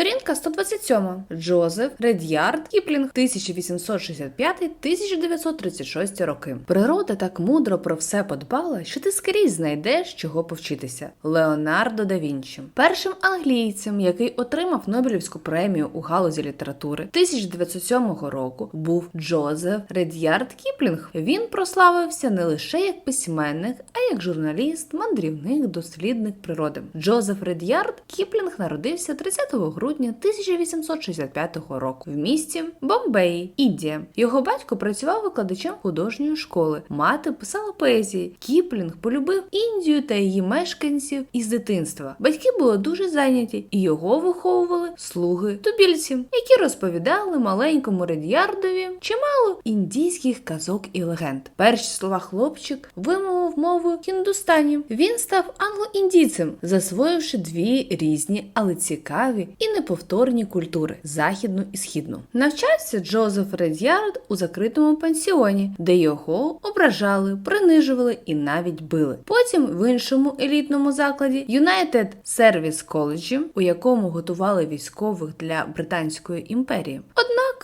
Сторінка 127. Джозеф Ред'ярд Кіплінг 1865-1936 роки. Природа так мудро про все подбала, що ти скрізь знайдеш чого повчитися. Леонардо да Вінчі. Першим англійцем, який отримав Нобелівську премію у галузі літератури 1907 року, був Джозеф Ред'ярд Кіплінг. Він прославився не лише як письменник, а як журналіст, мандрівник, дослідник природи. Джозеф Ред'ярд Кіплінг народився 30 грудня 1865 року в місті Бомбеї, Індія. Його батько працював викладачем художньої школи. Мати писала поезії. Кіплінг полюбив Індію та її мешканців із дитинства. Батьки були дуже зайняті, і його виховували слуги тубільці, які розповідали маленькому Ред'ярдові чимало індійських казок і легенд. Перші слова хлопчик вимовив мовою хіндустані. Він став англо-індійцем, засвоївши дві різні, але цікаві і неповторні культури західну і східну. Навчався Джозеф Ред'ярд у закритому пансіоні, де його ображали, принижували і навіть били. Потім в іншому елітному закладі United Service College, у якому готували військових для Британської імперії.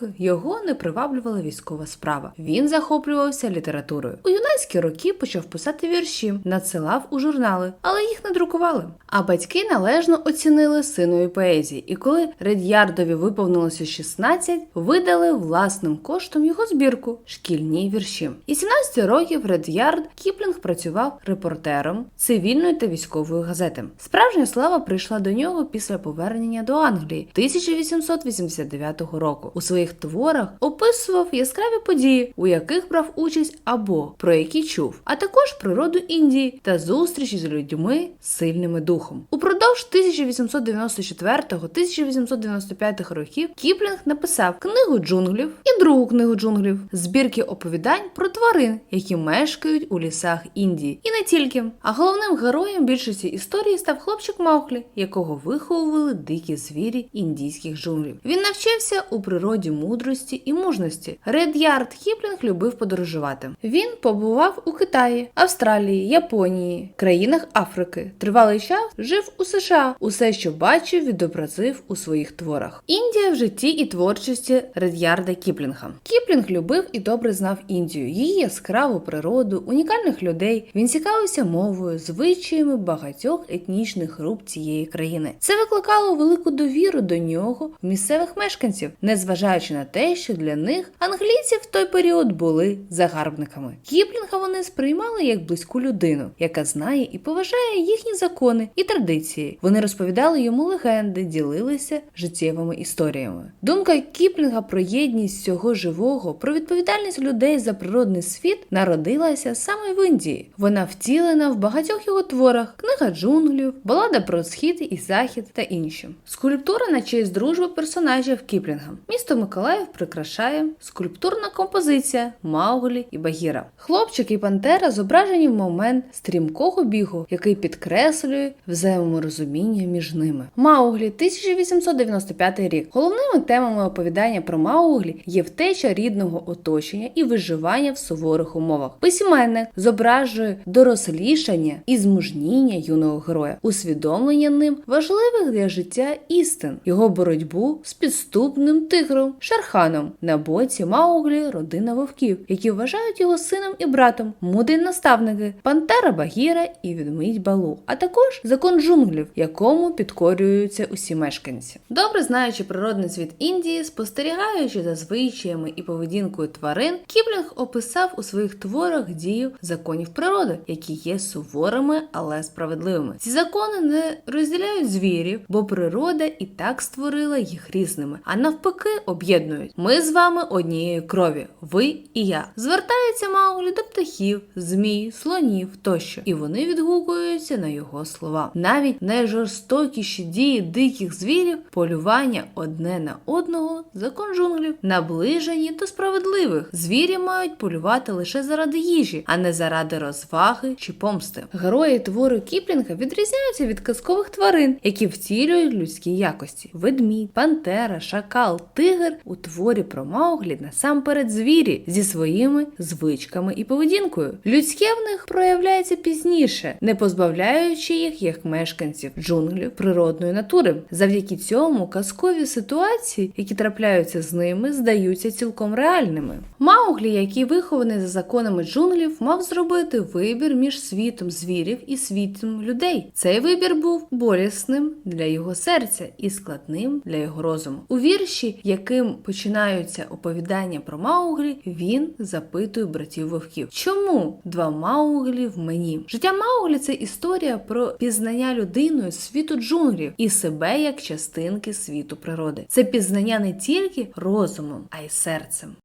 Однак його не приваблювала військова справа. Він захоплювався літературою. У юнацькі роки почав писати вірші, надсилав у журнали, але їх не друкували. А батьки належно оцінили синові поезії, і коли Ред'ярдові виповнилося 16, видали власним коштом його збірку шкільні вірші. І 17 років Ред'ярд Кіплінг працював репортером цивільної та військової газети. Справжня слава прийшла до нього після повернення до Англії 1889 року. У своїх творах описував яскраві події, у яких брав участь або про які чув, а також природу Індії та зустрічі з людьми з сильними духом. Упродовж 1894-1895 років Кіплінг написав книгу джунглів і другу книгу джунглів, збірки оповідань про тварин, які мешкають у лісах Індії, і не тільки. А головним героєм більшості історії став хлопчик Мауклі, якого виховували дикі звірі індійських джунглів. Він навчився у природі мудрості і мужності. Ред'ярд Кіплінг любив подорожувати. Він побував у Китаї, Австралії, Японії, країнах Африки. Тривалий час жив у США. Усе, що бачив, відобразив у своїх творах. Індія в житті і творчості Ред'ярда Кіплінга. Кіплінг любив і добре знав Індію, її яскраву природу, унікальних людей. Він цікавився мовою, звичаями багатьох етнічних груп цієї країни. Це викликало велику довіру до нього в місцевих мешканців, незважаючи на те, що для них англійці в той період були загарбниками. Кіплінга вони сприймали як близьку людину, яка знає і поважає їхні закони і традиції. Вони розповідали йому легенди, ділилися життєвими історіями. Думка Кіплінга про єдність всього живого, про відповідальність людей за природний світ народилася саме в Індії. Вона втілена в багатьох його творах: книга джунглів, балада про схід і захід та інші. Скульптура на честь дружби персонажів Кіплінга. Місто Миколаїв прикрашає скульптурна композиція Мауглі і Багіра. Хлопчик і пантера зображені в момент стрімкого бігу, який підкреслює взаєморозуміння між ними. Мауглі 1895 рік. Головними темами оповідання про Мауглі є втеча рідного оточення і виживання в суворих умовах. Письменник зображує дорослішання і змужніння юного героя, усвідомлення ним важливих для життя істин, його боротьбу з підступним тигром Шерханом на боці Мауглі родина вовків, які вважають його сином і братом, мудрі наставники, пантера Багіра і відмить Балу, а також закон джунглів, якому підкорюються усі мешканці. Добре знаючи природний світ Індії, спостерігаючи за звичаями і поведінкою тварин, Кіплінг описав у своїх творах дію законів природи, які є суворими, але справедливими. Ці закони не розділяють звірів, бо природа і так створила їх різними, а навпаки, об'єднують. Ми з вами однієї крові, ви і я. Звертається Мауглі до птахів, змій, слонів тощо, і вони відгукуються на його слова. Навіть найжорстокіші дії диких звірів, полювання одне на одного, закон джунглів, наближені до справедливих. Звірі мають полювати лише заради їжі, а не заради розваги чи помсти. Герої твору Кіплінга відрізняються від казкових тварин, які втілюють людські якості: ведмідь, пантера, шакал, тигр у творі про Мауглі насамперед звірі зі своїми звичками і поведінкою. Людське в них проявляється пізніше, не позбавляючи їх як мешканців джунглів природної натури. Завдяки цьому казкові ситуації, які трапляються з ними, здаються цілком реальними. Мауглі, який вихований за законами джунглів, мав зробити вибір між світом звірів і світом людей. Цей вибір був болісним для його серця і складним для його розуму. У вірші, яким починаються оповідання про Мауглі, він запитує братів вовків, чому два Мауглі в мені? Життя Мауглі це історія про пізнання людиною світу джунглів і себе як частинки світу природи. Це пізнання не тільки розумом, а й серцем.